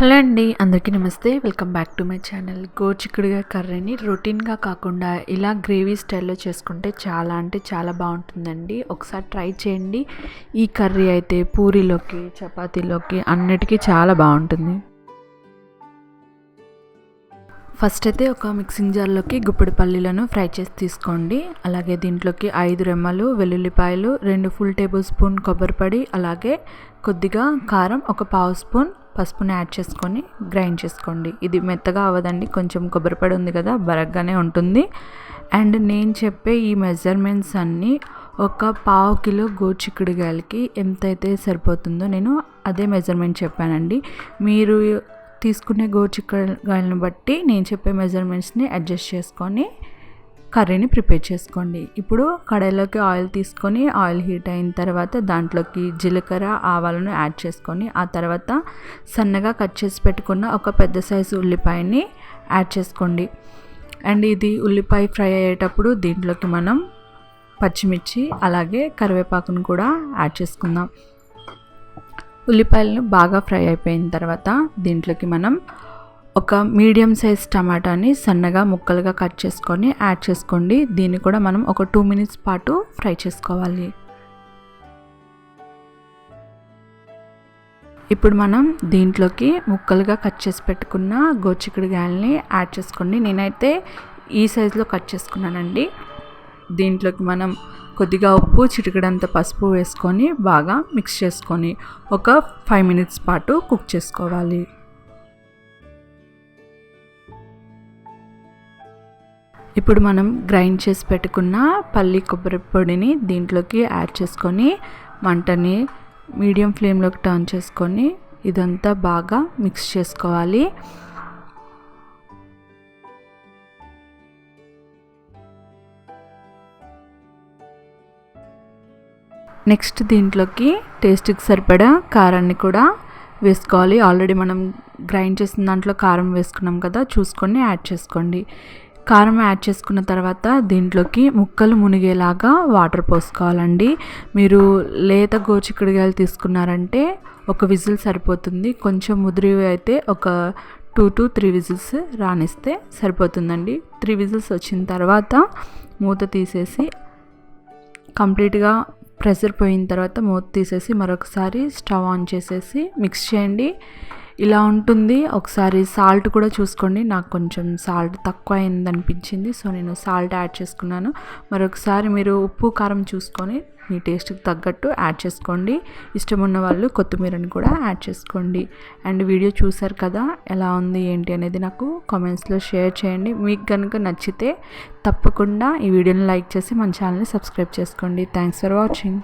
Hello అండి అందరికీ నమస్తే. Welcome back to my channel. గోచిక్కుడుగా కర్రీని రొటీన్గా కాకుండా ఇలా గ్రేవీ స్టైల్లో చేసుకుంటే చాలా అంటే చాలా బాగుంటుందండి. ఒకసారి ట్రై చేయండి. ఈ కర్రీ అయితే పూరీలోకి చపాతీలోకి అన్నిటికీ చాలా బాగుంటుంది. ఫస్ట్ అయితే ఒక మిక్సింగ్ జార్లోకి గుప్పిడి పల్లీలను ఫ్రై చేసి తీసుకోండి. అలాగే దీంట్లోకి ఐదు రెమ్మలు వెల్లుల్లిపాయలు రెండు ఫుల్ టేబుల్ స్పూన్ కొబ్బరి అలాగే కొద్దిగా కారం ఒక పావు స్పూన్ పసుపుని యాడ్ చేసుకొని గ్రైండ్ చేసుకోండి. ఇది మెత్తగా అవ్వదండి కొంచెం కొబ్బరిపడి ఉంది కదా బరగ్గానే ఉంటుంది. అండ్ నేను చెప్పే ఈ మెజర్మెంట్స్ అన్నీ ఒక పావు కిలో గోచిక్కుడుగాయలకి ఎంతైతే సరిపోతుందో నేను అదే మెజర్మెంట్ చెప్పానండి. మీరు తీసుకునే గోచిక్కుడుగాయలను బట్టి నేను చెప్పే మెజర్మెంట్స్ని అడ్జస్ట్ చేసుకొని కర్రీని ప్రిపేర్ చేసుకోండి. ఇప్పుడు కడాయిలోకి ఆయిల్ తీసుకొని ఆయిల్ హీట్ అయిన తర్వాత దాంట్లోకి జీలకర్ర ఆవాలను యాడ్ చేసుకొని ఆ తర్వాత సన్నగా కట్ చేసి పెట్టుకున్న ఒక పెద్ద సైజు ఉల్లిపాయని యాడ్ చేసుకోండి. అండ్ ఇది ఉల్లిపాయ ఫ్రై అయ్యేటప్పుడు దీంట్లోకి మనం పచ్చిమిర్చి అలాగే కరివేపాకును కూడా యాడ్ చేసుకుందాం. ఉల్లిపాయలను బాగా ఫ్రై అయిపోయిన తర్వాత దీంట్లోకి మనం ఒక మీడియం సైజ్ టమాటాని సన్నగా ముక్కలుగా కట్ చేసుకొని యాడ్ చేసుకోండి. దీన్ని కూడా మనం ఒక టూ మినిట్స్ పాటు ఫ్రై చేసుకోవాలి. ఇప్పుడు మనం దీంట్లోకి ముక్కలుగా కట్ చేసి పెట్టుకున్న గోచిక్కుడుగాయలని యాడ్ చేసుకోండి. నేనైతే ఈ సైజులో కట్ చేసుకున్నానండి. దీంట్లోకి మనం కొద్దిగా ఉప్పు చిటికడంత పసుపు వేసుకొని బాగా మిక్స్ చేసుకొని ఒక ఫైవ్ మినిట్స్ పాటు కుక్ చేసుకోవాలి. ఇప్పుడు మనం గ్రైండ్ చేసి పెట్టుకున్న పల్లి కొబ్బరి పొడిని దీంట్లోకి యాడ్ చేసుకొని మంటని మీడియం ఫ్లేమ్లోకి టర్న్ చేసుకొని ఇదంతా బాగా మిక్స్ చేసుకోవాలి. నెక్స్ట్ దీంట్లోకి టేస్ట్కి సరిపడా కారాన్ని కూడా వేసుకోవాలి. ఆల్రెడీ మనం గ్రైండ్ చేసిన దాంట్లో కారం వేసుకున్నాం కదా చూసుకొని యాడ్ చేసుకోండి. కారం యాడ్ చేసుకున్న తర్వాత దీంట్లోకి ముక్కలు మునిగేలాగా వాటర్ పోసుకోవాలండి. మీరు లేత గోచిక్కుడుగాయలు తీసుకున్నారంటే ఒక విజిల్ సరిపోతుంది. కొంచెం ముదిరి అయితే ఒక టూ టు త్రీ విజిల్స్ రానిస్తే సరిపోతుందండి. త్రీ విజిల్స్ వచ్చిన తర్వాత మూత తీసేసి కంప్లీట్గా ప్రెషర్ పోయిన తర్వాత మూత తీసేసి మరొకసారి స్టవ్ ఆన్ చేసేసి మిక్స్ చేయండి. ఇలా ఉంటుంది. ఒకసారి సాల్ట్ కూడా చూసుకోండి. నాకు కొంచెం సాల్ట్ తక్కువ అయింది అనిపించింది. సో నేను సాల్ట్ యాడ్ చేసుకున్నాను. మరొకసారి మీరు ఉప్పు కారం చూసుకొని మీ టేస్ట్కి తగ్గట్టు యాడ్ చేసుకోండి. ఇష్టం ఉన్న వాళ్ళు కొత్తిమీరని కూడా యాడ్ చేసుకోండి. అండ్ వీడియో చూసారు కదా ఎలా ఉంది ఏంటి అనేది నాకు కామెంట్స్లో షేర్ చేయండి. మీకు కనుక నచ్చితే తప్పకుండా ఈ వీడియోని లైక్ చేసి మన ఛానల్ని సబ్స్క్రైబ్ చేసుకోండి. Thanks for watching